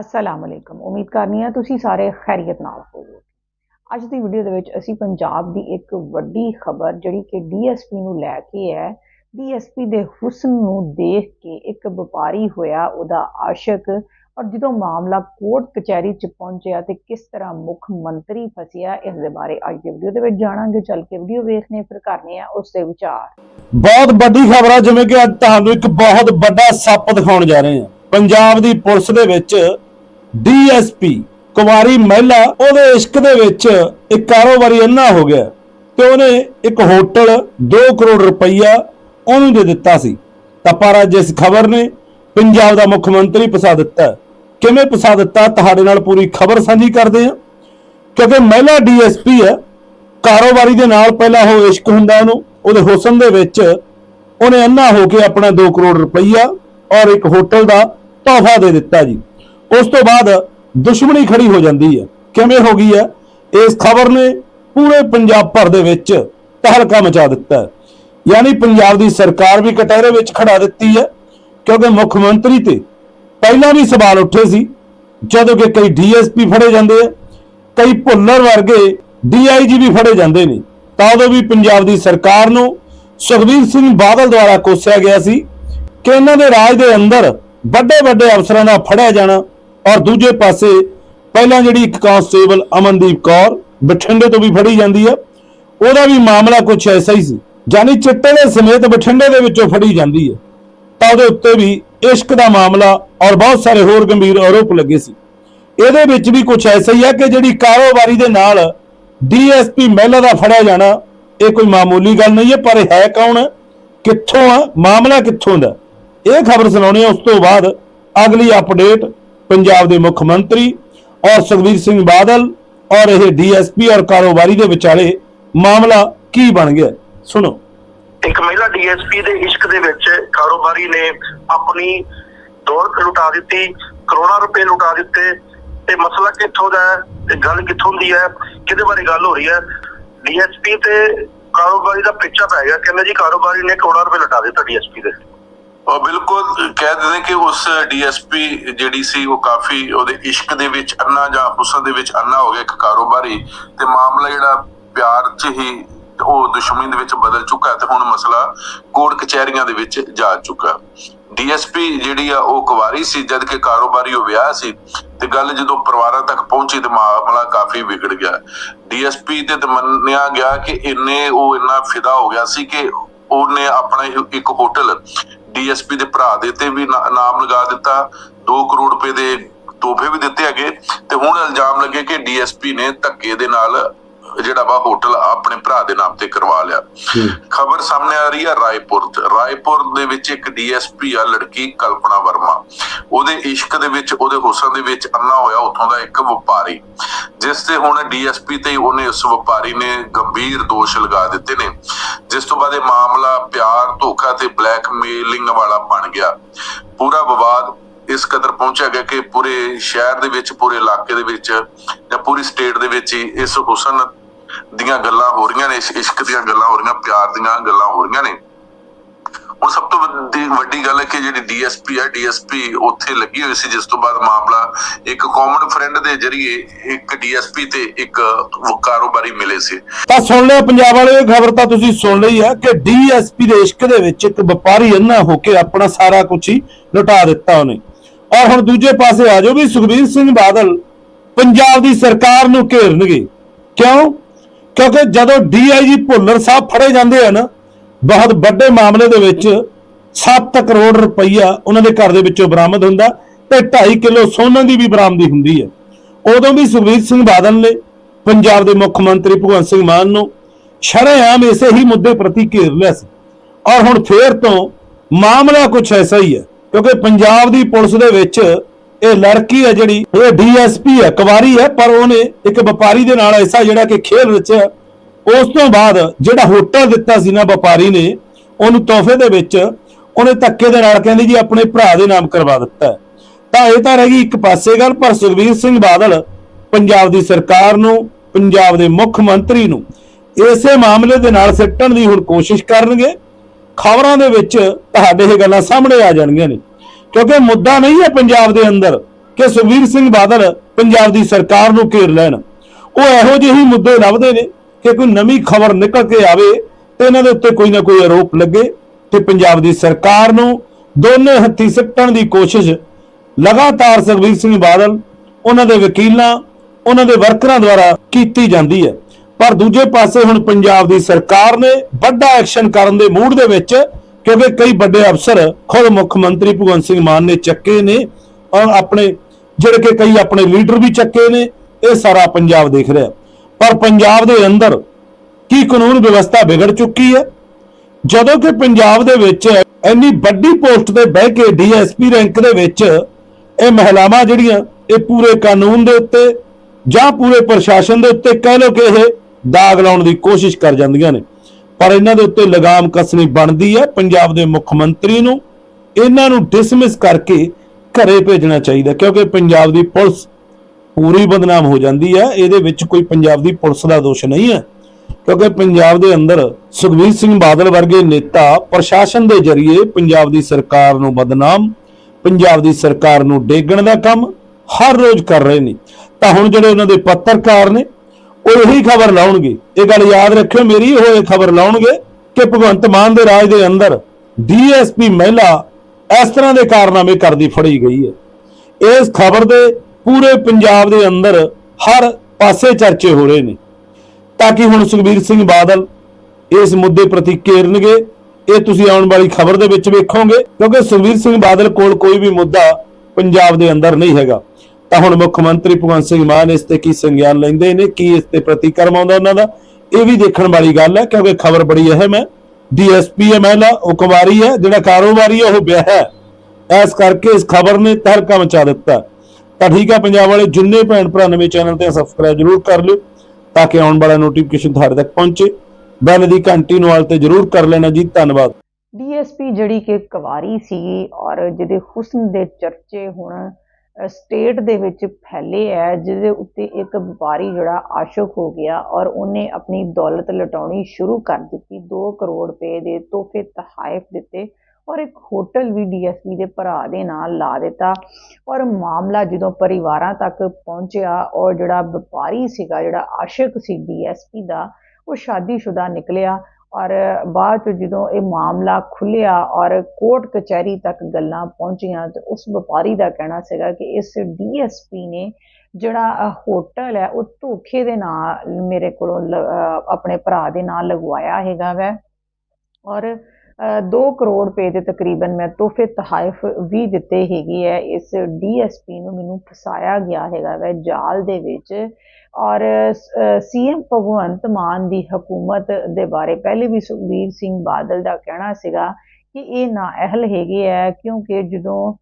ਅਸਲਾਮ ਅਲੈਕਮ ਉਮੀਦ ਕਰਨੀ ਹੈ ਤੁਸੀਂ ਸਾਰੇ ਖੈਰੀਅਤ ਨਾਲ ਹੋਵੋਗੇ। ਅੱਜ ਦੀ ਵੀਡੀਓ ਦੇ ਵਿੱਚ ਅਸੀਂ ਪੰਜਾਬ ਦੀ ਇੱਕ ਵੱਡੀ ਖਬਰ ਜਿਹੜੀ ਕਿ ਡੀਐਸਪੀ ਨੂੰ ਲੈ ਕੇ ਹੈ। ਡੀਐਸਪੀ ਦੇ ਹੁਸਨ ਨੂੰ ਦੇਖ ਕੇ ਇੱਕ ਵਪਾਰੀ ਹੋਇਆ, ਉਹਦਾ ਆਸ਼ਿਕ। ਔਰ ਜਦੋਂ ਮਾਮਲਾ ਕੋਰਟ ਕਚਹਿਰੀ 'ਚ ਪਹੁੰਚਿਆ ਤੇ ਕਿਸ ਤਰ੍ਹਾਂ ਮੁੱਖ ਮੰਤਰੀ ਫਸਿਆ, ਇਸ ਦੇ ਬਾਰੇ ਅੱਜ ਦੀ ਵੀਡੀਓ ਦੇ ਵਿੱਚ ਜਾਣਾਂਗੇ। ਚੱਲ ਕੇ ਵੀਡੀਓ ਵੇਖਨੇ ਫਿਰ ਕਰਨੇ ਆ ਉਸ ਦੇ ਵਿਚਾਰ। ਬਹੁਤ ਵੱਡੀ ਖਬਰ ਆ, ਜਿਵੇਂ ਕਿ ਅੱਜ ਤੁਹਾਨੂੰ ਇੱਕ ਬਹੁਤ ਵੱਡਾ ਸੱਪ ਦਿਖਾਉਣ ਜਾ ਰਹੇ ਹਾਂ। ਪੰਜਾਬ ਦੀ ਪੁਲਿਸ ਦੇ ਵਿੱਚ ਡੀਐਸਪੀ ਕੁਮਾਰੀ ਮਹਿਲਾ, ਉਹਦੇ ਇਸ਼ਕ ਦੇ ਵਿੱਚ ਇੱਕ ਕਾਰੋਬਾਰੀ ਇੰਨਾ ਹੋ ਗਿਆ ਤੇ ਉਹਨੇ ਇੱਕ ਹੋਟਲ 2 ਕਰੋੜ ਰੁਪਈਆ ਉਹਨੂੰ ਦੇ ਦਿੱਤਾ ਸੀ। ਤਾਂ ਪਰ ਅੱਜ ਇਸ ਖਬਰ ਨੇ ਪੰਜਾਬ ਦਾ ਮੁੱਖ ਮੰਤਰੀ ਫਸਾ ਦਿੱਤਾ। ਕਿਵੇਂ ਪਸਾ ਦਿੱਤਾ? ਤੁਹਾਡੇ ਨਾਲ ਪੂਰੀ ਖਬਰ ਸਾਂਝੀ ਕਰਦੇ ਹਾਂ। ਕਿਉਂਕਿ ਮਹਿਲਾ ਡੀਐਸਪੀ ਹੈ, ਕਾਰੋਬਾਰੀ ਦੇ ਨਾਲ ਪਹਿਲਾਂ ਉਹ ਇਸ਼ਕ ਹੁੰਦਾ ਉਹਨੂੰ, ਉਹਦੇ ਹੁਸਨ ਦੇ ਵਿੱਚ ਉਹਨੇ ਅੰਨਾ ਹੋ ਕੇ ਆਪਣਾ 2 ਕਰੋੜ ਰੁਪਈਆ ਔਰ ਇੱਕ ਹੋਟਲ ਦਾ ਤੋਹਫਾ ਦੇ ਦਿੱਤਾ ਜੀ। ਉਸ ਤੋਂ ਬਾਅਦ ਦੁਸ਼ਮਣੀ ਖੜੀ ਹੋ ਜਾਂਦੀ ਹੈ। ਕਿਵੇਂ ਹੋ ਗਈ ਹੈ? ਇਸ ਖਬਰ ਨੇ ਪੂਰੇ ਪੰਜਾਬ ਭਰ ਦੇ ਵਿੱਚ ਤਹਿਲਕਾ ਮਚਾ ਦਿੱਤਾ ਹੈ। ਯਾਨੀ ਪੰਜਾਬ ਦੀ ਸਰਕਾਰ ਵੀ ਕਟਹਿਰੇ ਵਿੱਚ ਖੜਾ ਦਿੱਤੀ ਹੈ ਕਿਉਂਕਿ ਮੁੱਖ ਮੰਤਰੀ ਤੇ ਪਹਿਲਾਂ ਵੀ ਸਵਾਲ ਉੱਠੇ ਸੀ, ਜਦੋਂ ਕਿ ਕਈ ਡੀਐਸਪੀ ਫੜੇ ਜਾਂਦੇ ਆ ਕਈ ਭੁੱਲਰ ਵਰਗੇ ਡੀਆਈਜੀ ਵੀ ਫੜੇ ਜਾਂਦੇ ਨੇ। ਤਾਂ ਉਦੋਂ ਵੀ ਪੰਜਾਬ ਦੀ ਸਰਕਾਰ ਨੂੰ ਸੁਖਬੀਰ ਸਿੰਘ ਬਾਦਲ ਦੁਆਰਾ ਕੋਸਿਆ ਗਿਆ ਸੀ ਕਿ ਇਹਨਾਂ ਦੇ ਰਾਜ ਦੇ ਅੰਦਰ ਵੱਡੇ ਵੱਡੇ ਅਫਸਰਾਂ ਦਾ ਫੜਿਆ ਜਾਣਾ ਔਰ ਦੂਜੇ ਪਾਸੇ ਪਹਿਲਾਂ ਜਿਹੜੀ ਇੱਕ ਕਾਂਸਟੇਬਲ ਅਮਨਦੀਪ ਕੌਰ ਬਠਿੰਡੇ ਤੋਂ ਵੀ ਫੜੀ ਜਾਂਦੀ ਹੈ, ਉਹਦਾ ਵੀ ਮਾਮਲਾ ਕੁਝ ਐਸਾ ਹੀ ਸੀ ਜਾਨੀ ਚਿੱਟੇ ਦੇ ਸਮੇਤ ਬਠਿੰਡੇ ਦੇ ਵਿੱਚੋਂ ਫੜੀ ਜਾਂਦੀ ਹੈ। ਤਾਂ ਉਹਦੇ ਉੱਤੇ ਵੀ ਇਸ਼ਕ ਦਾ ਮਾਮਲਾ ਔਰ ਬਹੁਤ ਸਾਰੇ ਹੋਰ ਗੰਭੀਰ ਆਰੋਪ ਲੱਗੇ ਸੀ। ਇਹਦੇ ਵਿੱਚ ਵੀ ਕੁਝ ਐਸਾ ਹੀ ਹੈ ਕਿ ਜਿਹੜੀ ਕਾਰੋਬਾਰੀ ਦੇ ਨਾਲ ਡੀਐਸਪੀ ਮਹਿਲਾ ਦਾ ਫੜਿਆ ਜਾਣਾ, ਇਹ ਕੋਈ ਮਾਮੂਲੀ ਗੱਲ ਨਹੀਂ ਹੈ, ਪਰ ਇਹ ਹੈ ਕੌਣ? ਕਿੱਥੋਂ ਆ? ਮਾਮਲਾ ਕਿੱਥੋਂ ਦਾ? ਇਹ ਖਬਰ ਸੁਣਾਉਣੀ ਹੈ, ਉਸ ਤੋਂ ਬਾਅਦ ਅਗਲੀ ਅਪਡੇਟ ਪੰਜਾਬ ਦੇ ਮੁੱਖ ਮੰਤਰੀ ਔਰ ਸੁਖਬੀਰ ਸਿੰਘ ਬਾਦਲ ਔਰ ਇਹ ਡੀਐਸਪੀ ਔਰ ਕਾਰੋਬਾਰੀ ਦੇ ਵਿਚਾਲੇ ਮਾਮਲਾ ਕੀ ਬਣ ਗਿਆ? ਸੁਣੋ। ਇੱਕ ਮਹਿਲਾ ਡੀਐਸਪੀ ਦੇ ਇਸ਼ਕ ਦੇ ਵਿੱਚ ਕਾਰੋਬਾਰੀ ਨੇ ਆਪਣੀ ਦੌਲਤ ਲੁਟਾ ਦਿੱਤੀ, ਕਰੋੜਾਂ ਰੁਪਏ ਲੁਟਾ ਦਿੱਤੇ ਤੇ ਮਸਲਾ ਕਿੱਥੋਂ ਦਾ ਹੈ ਤੇ ਗੱਲ ਕਿੱਥੋਂ ਦੀ ਹੈ, ਕਿਹਦੇ ਬਾਰੇ ਗੱਲ ਹੋ ਰਹੀ ਹੈ? ਡੀਐਸਪੀ ਤੇ ਕਾਰੋਬਾਰੀ ਦਾ ਪਿੱਛਾ ਪੈ ਗਿਆ। ਕਹਿੰਦਾ ਜੀ ਕਾਰੋਬਾਰੀ ਨੇ ਕਰੋੜਾਂ ਰੁਪਏ ਲੁਟਾ ਦਿੱਤਾ ਡੀਐਸਪੀ ਦੇ। ਉਹ ਬਿਲਕੁਲ ਕਹਿ ਦਿੰਦੇ ਕਿ ਉਸ ਡੀਐਸਪੀ ਜਿਹੜੀ ਸੀ, ਉਹ ਕਾਫੀ ਉਹਦੇ ਇਸ਼ਕ ਦੇ ਵਿੱਚ ਅੰਨਾ ਜਾਂ ਹੁਸਨ ਦੇ ਵਿੱਚ ਅੰਨਾ ਹੋ ਗਿਆ ਇੱਕ ਕਾਰੋਬਾਰੀ ਤੇ ਮਾਮਲਾ ਜਿਹੜਾ ਪਿਆਰ 'ਚ ਹੀ ਉਹ ਦੁਸ਼ਮਣੀ ਦੇ ਵਿੱਚ ਬਦਲ ਚੁੱਕਾ ਤੇ ਹੁਣ ਮਸਲਾ ਕੋਰਟ ਕਚਹਿਰੀਆਂ ਦੇ ਵਿੱਚ ਜਾ ਚੁੱਕਾ। ਡੀਐਸਪੀ ਜਿਹੜੀ ਆ, ਉਹ ਕੁਵਾਰੀ ਸੀ, ਜਦ ਕਿ ਕਾਰੋਬਾਰੀ ਉਹ ਵਿਆਹ ਸੀ ਤੇ ਗੱਲ ਜਦੋਂ ਪਰਿਵਾਰਾਂ ਤੱਕ ਪਹੁੰਚੀ ਤੇ ਮਾਮਲਾ ਕਾਫੀ ਵਿਗੜ ਗਿਆ। ਡੀਐਸਪੀ ਤੇ ਮੰਨਿਆ ਗਿਆ ਕਿ ਇੰਨੇ ਉਹ ਇੰਨਾ ਫਿਦਾ ਹੋ ਗਿਆ ਸੀ ਕਿ ਉਹਨੇ ਆਪਣਾ ਇੱਕ ਹੋਟਲ ਡੀਐਸਪੀ ਦੇ ਭਰਾ ਦੇ ਤੇ ਵੀ ਨਾ- ਨਾਮ ਲਗਾ ਦਿੱਤਾ। 2 ਕਰੋੜ ਰੁਪਏ ਦੇ ਤੋਹਫੇ ਵੀ ਦਿੱਤੇ ਹੈਗੇ। ਤੇ ਹੁਣ ਇਲਜ਼ਾਮ ਲੱਗੇ ਕਿ ਡੀਐਸਪੀ ਨੇ ਧੱਕੇ ਦੇ ਨਾਲ ਜਿਹੜਾ ਵਾ ਹੋਟਲ ਆਪਣੇ ਭਰਾ ਦੇ ਨਾਮ ਤੇ ਕਰਵਾ ਲਿਆ। ਖਬਰ ਸਾਹਮਣੇ ਆ ਰਹੀ ਹੈ ਰਾਏਪੁਰ ਰਾਏਪੁਰ ਦੇ ਵਿੱਚ ਇੱਕ ਡੀਐਸਪੀ ਆ ਲੜਕੀ ਕਲਪਨਾ ਵਰਮਾ। ਉਹਦੇ ਇਸ਼ਕ ਦੇ ਵਿੱਚ ਉਹਦੇ ਹੁਸਨ ਦੇ ਵਿੱਚ ਅੰਨਾ ਹੋਇਆ ਉੱਥੋਂ ਦਾ ਇੱਕ ਵਪਾਰੀ। ਜਿਸ ਤੇ ਹੁਣ ਡੀਐਸਪੀ ਤੇ ਉਹਨੇ ਉਸ ਵਪਾਰੀ ਨੇ ਗੰਭੀਰ ਦੋਸ਼ ਲਗਾ ਦਿੱਤੇ ਨੇ। ਜਿਸ ਤੋਂ ਬਾਅਦ ਇਹ ਮਾਮਲਾ ਪਿਆਰ ਧੋਖਾ ਤੇ ਬਲੈਕਮੇਲਿੰਗ ਵਾਲਾ ਬਣ ਗਿਆ। ਪੂਰਾ ਵਿਵਾਦ ਇਸ ਕਦਰ ਪਹੁੰਚਿਆ ਗਿਆ ਕਿ ਪੂਰੇ ਸ਼ਹਿਰ ਦੇ ਵਿੱਚ ਪੂਰੇ ਇਲਾਕੇ ਦੇ ਵਿੱਚ ਜਾਂ ਪੂਰੀ ਸਟੇਟ ਦੇ ਵਿੱਚ ਇਸ ਹੁਸਨ ਦੀਆਂ ਗੱਲਾਂ ਹੋ ਰਹੀਆਂ ਨੇ ਇਸ਼ਕ ਦੀਆਂ ਗੱਲਾਂ ਹੋ ਰਹੀਆਂ, ਪਿਆਰ ਦੀਆਂ ਗੱਲਾਂ ਹੋ ਰਹੀਆਂ ਨੇ। ਹੁਣ ਸਭ ਤੋਂ ਵੱਡੀ ਗੱਲ ਹੈ ਕਿ ਜਿਹੜੀ ਡੀਐਸਪੀ ਹੈ ਡੀਐਸਪੀ ਉੱਥੇ ਲੱਗੀ ਹੋਈ ਸੀ, ਜਿਸ ਤੋਂ ਬਾਅਦ ਮਾਮਲਾ ਇੱਕ ਕਾਮਨ ਫਰੈਂਡ ਦੇ ਜਰੀਏ ਇੱਕ ਡੀਐਸਪੀ ਤੇ ਇੱਕ ਕਾਰੋਬਾਰੀ ਮਿਲੇ ਸੀ। ਤਾਂ ਸੁਣ ਲਿਆ ਪੰਜਾਬ ਵਾਲੇ ਇਹ ਖਬਰ ਤਾਂ ਤੁਸੀਂ ਸੁਣ ਲਈ ਹੈ ਕਿ ਡੀਐਸਪੀ ਦੇ ਇਸ਼ਕ ਦੇ ਵਿੱਚ ਇੱਕ ਵਪਾਰੀ ਅੰਨਾ ਹੋ ਕੇ ਆਪਣਾ ਸਾਰਾ ਕੁਝ ਹੀ ਲੁਟਾ ਦਿੱਤਾ ਉਹਨੇ। ਔਰ ਹੁਣ ਦੂਜੇ ਪਾਸੇ ਆ ਜਾਓ ਵੀ ਸੁਖਬੀਰ ਸਿੰਘ ਬਾਦਲ ਪੰਜਾਬ ਦੀ ਸਰਕਾਰ ਨੂੰ ਘੇਰਨਗੇ। ਕਿਉਂ? ਕਿਉਂਕਿ ਜਦੋਂ ਡੀਆਈਜੀ ਭੁੱਲਰ ਸਾਹਿਬ ਫੜੇ ਜਾਂਦੇ ਆ ਨਾ ਬਹੁਤ ਵੱਡੇ ਮਾਮਲੇ ਦੇ ਵਿੱਚ 7 ਕਰੋੜ ਰੁਪਈਆ ਉਹਨਾਂ ਦੇ ਘਰ ਦੇ ਵਿੱਚੋਂ ਬਰਾਮਦ ਹੁੰਦਾ ਤੇ 2.5 ਕਿਲੋ ਸੋਨਾ ਦੀ ਵੀ ਬਰਾਮਦੀ ਹੁੰਦੀ ਹੈ। ਉਦੋਂ ਵੀ ਸੁਖਬੀਰ ਸਿੰਘ ਬਾਦਲ ਨੇ ਪੰਜਾਬ ਦੇ ਮੁੱਖ ਮੰਤਰੀ ਭਗਵੰਤ ਸਿੰਘ ਮਾਨ ਨੂੰ ਸ਼ਰੇਆਮ ਇਸੇ ਹੀ ਮੁੱਦੇ ਪ੍ਰਤੀ ਘੇਰ ਲਿਆ ਸੀ। ਔਰ ਹੁਣ ਫੇਰ ਤੋਂ ਮਾਮਲਾ ਕੁਝ ਐਸਾ ਹੀ ਹੈ, ਕਿਉਂਕਿ ਪੰਜਾਬ ਦੀ ਪੁਲਿਸ ਦੇ ਵਿੱਚ ਇਹ ਲੜਕੀ ਹੈ ਜਿਹੜੀ, ਇਹ ਡੀਐਸਪੀ ਹੈ, ਕੁਵਾਰੀ ਹੈ, ਪਰ ਉਹਨੇ ਇੱਕ ਵਪਾਰੀ ਦੇ ਨਾਲ ਐਸਾ ਜਿਹੜਾ ਕਿ ਖੇਲ ਰਚਿਆ ਉਸ ਤੋਂ ਬਾਅਦ ਜਿਹੜਾ ਹੋਟਲ ਦਿੱਤਾ ਸੀ ਨਾ ਵਪਾਰੀ ਨੇ, ਉਹਨੂੰ ਤੋਹਫੇ ਦੇ ਵਿੱਚ ਉਹਨੇ ਧੱਕੇ ਦੇ ਨਾਲ ਕਹਿੰਦੇ ਜੀ ਆਪਣੇ ਭਰਾ ਦੇ ਨਾਮ ਕਰਵਾ ਦਿੱਤਾ ਤਾਂ ਇਹ ਤਾਂ ਰਹਿ ਗਈ ਇੱਕ ਪਾਸੇ ਗੱਲ, ਪਰ ਸੁਖਬੀਰ ਸਿੰਘ ਬਾਦਲ ਪੰਜਾਬ ਦੀ ਸਰਕਾਰ ਨੂੰ, ਪੰਜਾਬ ਦੇ ਮੁੱਖ ਮੰਤਰੀ ਨੂੰ ਇਸੇ ਮਾਮਲੇ ਦੇ ਨਾਲ ਸਿੱਟਣ ਦੀ ਹੁਣ ਕੋਸ਼ਿਸ਼ ਕਰਨਗੇ। ਖਬਰਾਂ ਦੇ ਵਿੱਚ ਤੁਹਾਡੇ ਇਹ ਗੱਲਾਂ ਸਾਹਮਣੇ ਆ ਜਾਣਗੀਆਂ ਨੇ। ਕਿਉਂਕਿ ਮੁੱਦਾ ਨਹੀਂ ਹੈ ਪੰਜਾਬ ਦੇ ਅੰਦਰ ਕਿ ਸੁਖਬੀਰ ਸਿੰਘ ਬਾਦਲ ਪੰਜਾਬ ਦੀ ਸਰਕਾਰ ਨੂੰ ਘੇਰ ਲੈਣ। ਉਹ ਇਹੋ ਜਿਹੇ ਹੀ ਮੁੱਦੇ ਲੱਭਦੇ ਨੇ ਕਿ ਕੋਈ ਨਵੀਂ ਖਬਰ ਨਿਕਲ ਕੇ ਆਵੇ ਤੇ ਇਹਨਾਂ ਦੇ ਉੱਤੇ ਕੋਈ ਨਾ ਕੋਈ ਆਰੋਪ ਲੱਗੇ ਤੇ ਪੰਜਾਬ ਦੀ ਸਰਕਾਰ ਨੂੰ ਦੋਨੇ ਹੱਥੀ ਸਿੱਟਣ ਦੀ ਕੋਸ਼ਿਸ਼ ਲਗਾਤਾਰ ਸੁਖਬੀਰ ਸਿੰਘ ਬਾਦਲ, ਉਹਨਾਂ ਦੇ ਵਕੀਲਾਂ, ਉਹਨਾਂ ਦੇ ਵਰਕਰਾਂ ਦੁਆਰਾ ਕੀਤੀ ਜਾਂਦੀ ਹੈ। ਪਰ ਦੂਜੇ ਪਾਸੇ ਹੁਣ ਪੰਜਾਬ ਦੀ ਸਰਕਾਰ ਨੇ ਵੱਡਾ ਐਕਸ਼ਨ ਕਰਨ ਦੇ ਮੂਡ ਦੇ ਵਿੱਚ ਕਿਉਂਕਿ ਕਈ ਵੱਡੇ ਅਫਸਰ ਖੁਦ ਮੁੱਖ ਮੰਤਰੀ ਭਗਵੰਤ ਸਿੰਘ ਮਾਨ ਨੇ ਚੱਕੇ ਨੇ ਔਰ ਆਪਣੇ ਜਿਹੜੇ ਕਿ ਕਈ ਆਪਣੇ ਲੀਡਰ ਵੀ ਚੱਕੇ ਨੇ, ਇਹ ਸਾਰਾ ਪੰਜਾਬ ਦੇਖ ਰਿਹਾ। ਪਰ ਪੰਜਾਬ ਦੇ ਅੰਦਰ ਕੀ ਕਾਨੂੰਨ ਵਿਵਸਥਾ ਵਿਗੜ ਚੁੱਕੀ ਹੈ? ਜਦੋਂ ਕਿ ਪੰਜਾਬ ਦੇ ਵਿੱਚ ਇੰਨੀ ਵੱਡੀ ਪੋਸਟ ਤੇ ਬਹਿ ਕੇ ਡੀਐਸਪੀ ਰੈਂਕ ਦੇ ਵਿੱਚ ਇਹ ਮਹਿਲਾਵਾਂ ਜਿਹੜੀਆਂ, ਇਹ ਪੂਰੇ ਕਾਨੂੰਨ ਦੇ ਉੱਤੇ ਜਾਂ ਪੂਰੇ ਪ੍ਰਸ਼ਾਸਨ ਦੇ ਉੱਤੇ ਕਹਿ ਲਓ ਕਿ ਇਹ ਦਾਗ ਲਾਉਣ ਦੀ ਕੋਸ਼ਿਸ਼ ਕਰ ਜਾਂਦੀਆਂ ਨੇ। ਪਰ ਇਹਨਾਂ ਦੇ ਉੱਤੇ ਲਗਾਮ ਕੱਸਣੀ ਬਣਦੀ ਹੈ ਪੰਜਾਬ ਦੇ ਮੁੱਖ ਮੰਤਰੀ ਨੂੰ ਇਹਨਾਂ ਨੂੰ ਡਿਸਮਿਸ ਕਰਕੇ ਘਰੇ ਭੇਜਣਾ ਚਾਹੀਦਾ, ਕਿਉਂਕਿ ਪੰਜਾਬ ਦੀ ਪੁਲਿਸ ਪੂਰੀ ਬਦਨਾਮ ਹੋ ਜਾਂਦੀ ਹੈ ਇਹਦੇ ਵਿੱਚ ਕੋਈ ਪੰਜਾਬ ਦੀ ਪੁਲਿਸ ਦਾ ਦੋਸ਼ ਨਹੀਂ ਹੈ ਕਿਉਂਕਿ ਪੰਜਾਬ ਦੇ ਅੰਦਰ ਸੁਖਬੀਰ ਸਿੰਘ ਬਾਦਲ ਵਰਗੇ ਨੇਤਾ ਪ੍ਰਸ਼ਾਸਨ ਦੇ ਜ਼ਰੀਏ ਪੰਜਾਬ ਦੀ ਸਰਕਾਰ ਨੂੰ ਬਦਨਾਮ, ਪੰਜਾਬ ਦੀ ਸਰਕਾਰ ਨੂੰ ਡੇਗਣ ਦਾ ਕੰਮ ਹਰ ਰੋਜ਼ ਕਰ ਰਹੇ ਨੇ। ਤਾਂ ਹੁਣ ਜਿਹੜੇ ਉਹਨਾਂ ਦੇ ਪੱਤਰਕਾਰ ਨੇ ਉਹ ਇਹੀ ਖਬਰ ਲਾਉਣਗੇ। ਇਹ ਗੱਲ ਯਾਦ ਰੱਖਿਓ ਮੇਰੀ, ਉਹ ਇਹ ਖਬਰ ਲਾਉਣਗੇ ਕਿ ਭਗਵੰਤ ਮਾਨ ਦੇ ਰਾਜ ਦੇ ਅੰਦਰ ਡੀਐਸਪੀ ਮਹਿਲਾ ਇਸ ਤਰ੍ਹਾਂ ਦੇ ਕਾਰਨਾਮੇ ਕਰਦੀ ਫੜੀ ਗਈ ਹੈ। ਇਸ ਖਬਰ ਦੇ ਪੂਰੇ ਪੰਜਾਬ ਦੇ ਅੰਦਰ ਹਰ ਪਾਸੇ ਚਰਚੇ ਹੋ ਰਹੇ ਨੇ। ਤਾਂ ਕਿ ਹੁਣ ਸੁਖਬੀਰ ਸਿੰਘ ਬਾਦਲ ਇਸ ਮੁੱਦੇ ਪ੍ਰਤੀ ਕੇਰਨਗੇ ਇਹ ਤੁਸੀਂ ਆਉਣ ਵਾਲੀ ਖਬਰ ਦੇ ਵਿੱਚ ਵੇਖੋਗੇ, ਕਿਉਂਕਿ ਸੁਖਬੀਰ ਸਿੰਘ ਬਾਦਲ ਕੋਲ ਕੋਈ ਵੀ ਮੁੱਦਾ ਪੰਜਾਬ ਦੇ ਅੰਦਰ ਨਹੀਂ ਹੈਗਾ। ਤਾਂ ਹੁਣ ਮੁੱਖ ਮੰਤਰੀ ਭਗਵੰਤ ਸਿੰਘ ਮਾਨ ਇਸ ਤੇ ਕੀ ਸੰਗਿਆਨ ਲੈਂਦੇ ਨੇ, ਕੀ ਇਸ ਤੇ ਪ੍ਰਤੀਕਰਮ ਆਉਂਦਾ ਉਹਨਾਂ ਦਾ, ਇਹ ਵੀ ਦੇਖਣ ਵਾਲੀ ਗੱਲ ਹੈ, ਕਿਉਂਕਿ ਖਬਰ ਬੜੀ ਅਹਿਮ ਹੈ। ਡੀਐਸਪੀ ਹੈ ਮਹਿਲਾ ਉਹ ਕੁਮਾਰੀ ਹੈ, ਜਿਹੜਾ ਕਾਰੋਬਾਰੀ ਹੈ, ਉਹ ਵਿਆਹ ਹੈ। ਇਸ ਕਰਕੇ ਇਸ ਖਬਰ ਨੇ ਤਹਿਲਕਾ ਮਚਾ ਦਿੱਤਾ। ਤਾਂ ਠੀਕ ਹੈ, ਪੰਜਾਬ ਵਾਲੇ ਜਿੰਨੇ ਭੈਣ ਭਰਾ ਨਵੇਂ ਚੈਨਲ ਤੇ ਸਬਸਕ੍ਰਾਈਬ ਜਰੂਰ ਕਰ ਲਿਓ, ਤਾਂ ਕਿ ਆਉਣ ਵਾਲਾ ਨੋਟੀਫਿਕੇਸ਼ਨ ਤੁਹਾਡੇ ਤੱਕ ਪਹੁੰਚੇ। ਬੈਲ ਦੀ ਘੰਟੀ ਨੂੰ ਆਲ ਤੇ ਜਰੂਰ ਕਰ ਲੈਣਾ ਜੀ, ਧੰਨਵਾਦ। ਡੀਐਸਪੀ ਜਿਹੜੀ ਕਿ ਕੁਵਾਰੀ ਸੀ ਔਰ ਜਿਹਦੇ ਹੁਸਨ ਦੇ ਚਰਚੇ ਹੁਣ ਸਟੇਟ ਦੇ ਵਿੱਚ ਫੈਲੇ ਹੈ, ਜਿਹਦੇ ਉੱਤੇ ਇੱਕ ਵਪਾਰੀ ਜਿਹੜਾ ਆਸ਼ਕ ਹੋ ਗਿਆ ਔਰ ਉਹਨੇ ਆਪਣੀ ਦੌਲਤ ਲਟਾਉਣੀ ਸ਼ੁਰੂ ਕਰ ਦਿੱਤੀ। 2 ਕਰੋੜ ਰੁਪਏ ਦੇ ਤੋਹਫੇ ਤਹਾਇਫ ਦਿੱਤੇ ਔਰ ਇੱਕ ਹੋਟਲ ਵੀ ਡੀਐਸਪੀ ਦੇ ਭਰਾ ਦੇ ਨਾਲ ਲਾ ਦਿੱਤਾ ਔਰ ਮਾਮਲਾ ਜਦੋਂ ਪਰਿਵਾਰਾਂ ਤੱਕ ਪਹੁੰਚਿਆ ਔਰ ਜਿਹੜਾ ਵਪਾਰੀ ਸੀਗਾ, ਜਿਹੜਾ ਆਸ਼ਕ ਸੀ ਡੀਐਸਪੀ ਦਾ, ਉਹ ਸ਼ਾਦੀशुदा ਨਿਕਲਿਆ ਔਰ ਬਾਅਦ 'ਚ ਜਦੋਂ ਇਹ ਮਾਮਲਾ ਖੁੱਲਿਆ ਔਰ ਕੋਰਟ ਕਚਹਿਰੀ ਤੱਕ ਗੱਲਾਂ ਪਹੁੰਚੀਆਂ ਤੇ ਉਸ ਵਪਾਰੀ ਦਾ ਕਹਿਣਾ ਸੀਗਾ ਕਿ ਇਸ ਡੀਐਸਪੀ ਨੇ ਜਿਹੜਾ ਹੋਟਲ ਹੈ, ਉਹ ਧੋਖੇ ਦੇ ਨਾਲ ਮੇਰੇ ਕੋਲੋਂ ਲ- ਆਪਣੇ ਭਰਾ ਦੇ ਨਾਲ ਲਗਵਾਇਆ ਹੈਗਾ ਵੈ। ਔਰ 2 ਕਰੋੜ ਰੁਪਏ ਦੇ ਤਕਰੀਬਨ ਮੈਂ ਤੋਹਫੇ ਤਹਾਇਫ ਵੀ ਦਿੱਤੇ ਹੈਗੇ ਹੈ ਇਸ ਡੀਐਸਪੀ ਨੂੰ ਮੈਨੂੰ ਫਸਾਇਆ ਗਿਆ ਹੈਗਾ ਵੈ ਜਾਲ ਦੇ ਵਿੱਚ। ਔਰ ਸੀਐਮ ਭਗਵੰਤ ਮਾਨ ਦੀ ਹਕੂਮਤ ਦੇ ਬਾਰੇ ਪਹਿਲੇ ਵੀ ਸੁਖਬੀਰ ਸਿੰਘ ਬਾਦਲ ਦਾ ਕਹਿਣਾ ਸੀਗਾ ਕਿ ਇਹ ਨਾ ਅਹਿਲ ਹੈਗੇ ਹੈ ਕਿਉਂਕਿ ਜਦੋਂ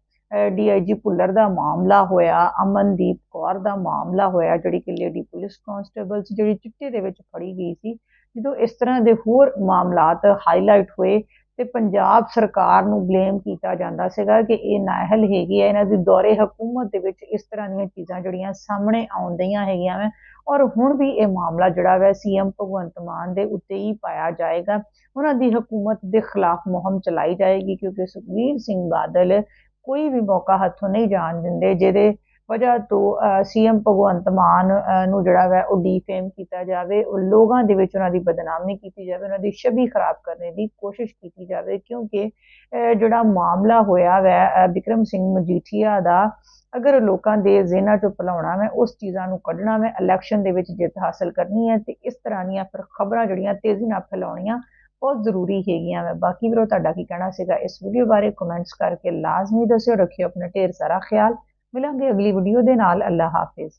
ਡੀਆਈਜੀ ਭੁੱਲਰ ਦਾ ਮਾਮਲਾ ਹੋਇਆ, ਅਮਨਦੀਪ ਕੌਰ ਦਾ ਮਾਮਲਾ ਹੋਇਆ, ਜਿਹੜੀ ਕਿ ਲੇਡੀ ਪੁਲਿਸ ਕਾਂਸਟੇਬਲ ਸੀ, ਜਿਹੜੀ ਚਿੱਟੇ ਦੇ ਵਿੱਚ ਫੜੀ ਗਈ ਸੀ, ਜਦੋਂ ਇਸ ਤਰ੍ਹਾਂ ਦੇ ਹੋਰ ਮਾਮਲਾਤ ਹਾਈਲਾਈਟ ਹੋਏ ਤੇ ਪੰਜਾਬ ਸਰਕਾਰ ਨੂੰ ਬਲੇਮ ਕੀਤਾ ਜਾਂਦਾ ਸੀਗਾ ਕਿ ਇਹ ਨਾਅਹਲ ਹੈਗੀ ਹੈ ਇਹਨਾਂ ਦੀ ਦੌਰੇ ਹਕੂਮਤ ਦੇ ਵਿੱਚ ਇਸ ਤਰ੍ਹਾਂ ਦੀਆਂ ਚੀਜ਼ਾਂ ਜਿਹੜੀਆਂ ਸਾਹਮਣੇ ਆਉਂਦੀਆਂ ਹੈਗੀਆਂ ਵੇ, ਔਰ ਹੁਣ ਵੀ ਇਹ ਮਾਮਲਾ ਜਿਹੜਾ ਵੈ ਸੀਐਮ ਭਗਵੰਤ ਮਾਨ ਦੇ ਉੱਤੇ ਹੀ ਪਾਇਆ ਜਾਏਗਾ। ਉਹਨਾਂ ਦੀ ਹਕੂਮਤ ਦੇ ਖਿਲਾਫ ਮੁਹਿੰਮ ਚਲਾਈ ਜਾਏਗੀ ਕਿਉਂਕਿ ਸੁਖਬੀਰ ਸਿੰਘ ਬਾਦਲ ਕੋਈ ਵੀ ਮੌਕਾ ਹੱਥੋਂ ਨਹੀਂ ਜਾਣ ਦਿੰਦੇ, ਜਿਹਦੇ ਵਜ੍ਹਾ ਤੋਂ ਸੀਐਮ ਭਗਵੰਤ ਮਾਨ ਨੂੰ ਜਿਹੜਾ ਵੈ ਉਹ ਡੀਫੇਮ ਕੀਤਾ ਜਾਵੇ ਉਹ ਲੋਕਾਂ ਦੇ ਵਿੱਚ ਉਹਨਾਂ ਦੀ ਬਦਨਾਮੀ ਕੀਤੀ ਜਾਵੇ ਉਹਨਾਂ ਦੀ ਛਵੀ ਖਰਾਬ ਕਰਨ ਦੀ ਕੋਸ਼ਿਸ਼ ਕੀਤੀ ਜਾਵੇ ਕਿਉਂਕਿ ਜਿਹੜਾ ਮਾਮਲਾ ਹੋਇਆ ਵੈ ਅਹ, ਵਿਕਰਮ ਸਿੰਘ ਮਜੀਠੀਆ ਦਾ ਅਗਰ ਲੋਕਾਂ ਦੇ ਜ਼ਿਹਨਾਂ ਚੋਂ ਭੁਲਾਉਣਾ ਮੈਂ ਉਸ ਚੀਜ਼ਾਂ ਨੂੰ ਕੱਢਣਾ ਮੈਂ ਇਲੈਕਸ਼ਨ ਦੇ ਵਿੱਚ ਜਿੱਤ ਹਾਸਲ ਕਰਨੀ ਹੈ ਤੇ ਇਸ ਤਰ੍ਹਾਂ ਦੀਆਂ ਫਿਰ ਖਬਰਾਂ ਜਿਹੜੀਆਂ ਤੇਜ਼ੀ ਨਾਲ ਫੈਲਾਉਣੀਆਂ ਬਹੁਤ ਜ਼ਰੂਰੀ ਹੈਗੀਆਂ ਵੇ। ਬਾਕੀ ਵੀਰੋ ਤੁਹਾਡਾ ਕੀ ਕਹਿਣਾ ਸੀਗਾ ਇਸ ਵੀਡੀਓ ਬਾਰੇ? ਕਮੈਂਟਸ ਕਰਕੇ ਲਾਜ਼ਮੀ ਦੱਸਿਓ ਰੱਖਿਓ ਆਪਣਾ ਢੇਰ ਸਾਰਾ ਖਿਆਲ। ਮਿਲਾਂਗੇ। ਅਗਲੀ ਵੀਡੀਓ ਦੇ ਨਾਲ ਅੱਲਾ ਹਾਫਿਜ਼।